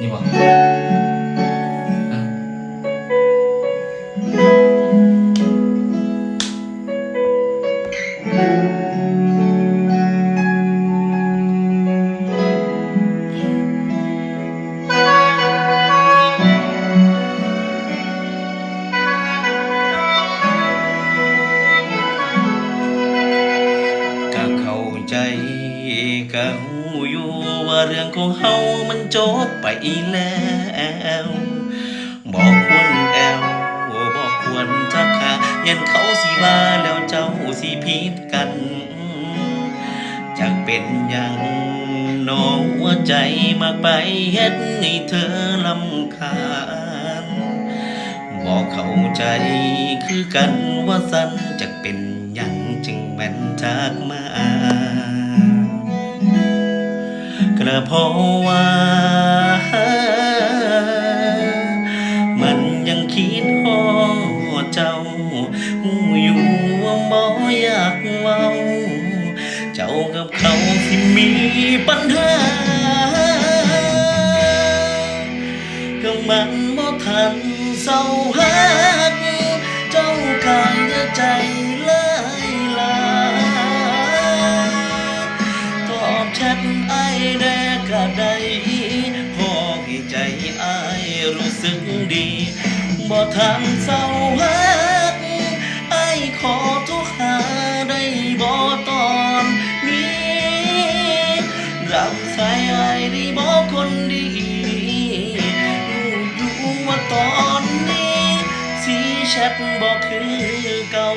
นี่บ่อ่ ใจก็หูอยู่ว่าเรื่องของเฮามันจบไปแล้วบอกควรแอวบอกควรทักหายันเขาสิว่าแล้วเจ้าสิผิดกันจักเป็นอย่างหนอหัวใจมากไปเฮ็ดให้เธอลำคาญบอกเข้าใจคือกันว่าสันจะเป็นยังจึงแม่นจากมา ก็เพราะว่า มันยังคิดฮอดเจ้าอยู่ว่าบ่อยากเว้าเจ้ากับเขาที่มีปัญหาก็มันบ่ทันเศร้าฮักเจ้ากายและใจ สึกดีบ่ทันเศร้าฮักไอ้ขอโทรหาได้บ่ตอนนี้รับสายไอ้ได้บ่คนดีรู้อยู่ว่าตอนนี้สีแชทบอกคือเก่า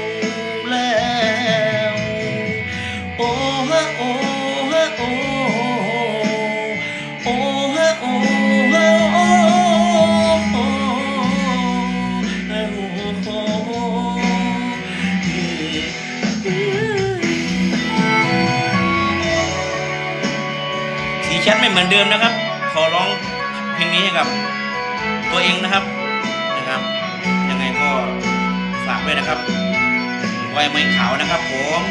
แล้ว โอ้ฮะโอ้ แชทไม่เหมือนเดิมนะครับ ขอร้องเพลงนี้ให้กับตัวเองนะครับนะครับยังไงก็ฝากด้วยนะครับไว้ไม้ขาวนะครับผม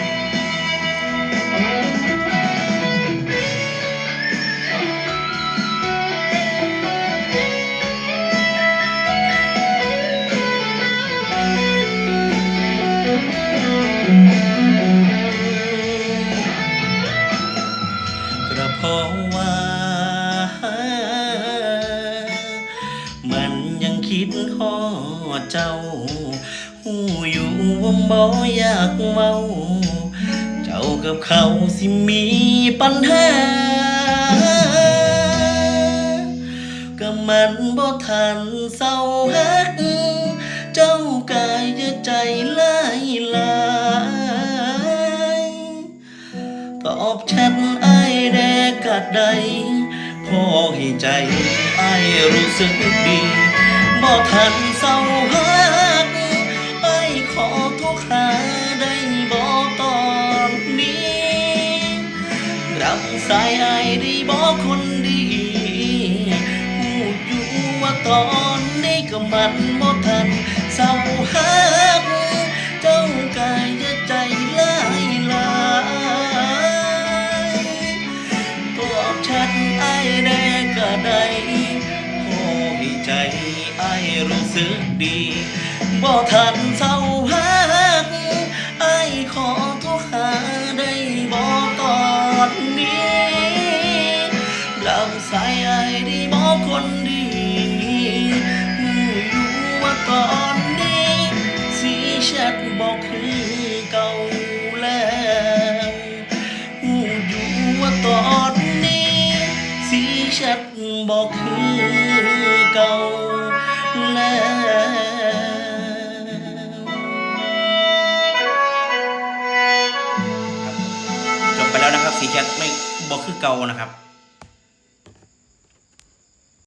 เจ้าหูอยู่ว่าบ่อยากเว้าเจ้ากับเขาสิมีปัญหาก็มันบ่ทันเศร้าฮัก เจ้ากายจะใจลายลายตอบแชทไอ้แดกกัดใดพอให้ใจไอ้รู้สึกดีบ่ทัน เศร้าฮักไอ้ยขอโทรหาได้บอกตอนนี้รับสายไอ้ายได้บอกคนดีพูดอยู่ว่าตอนนี้ก็มันบ่ทันเศร้าฮัก รู้สึกดีบ่ทันเศร้าฮักไอ้ขอโทรหาได้บ่ตอนนี้รับสายไอ้ได้บ่คนดีหูอยู่ว่าตอนนี้สีแชทบอกคือเก่าแล้วหูอยู่ว่าตอนนี้สีแชทบอกคือเก่า สีแชทไม่บอกคือเก่านะครับ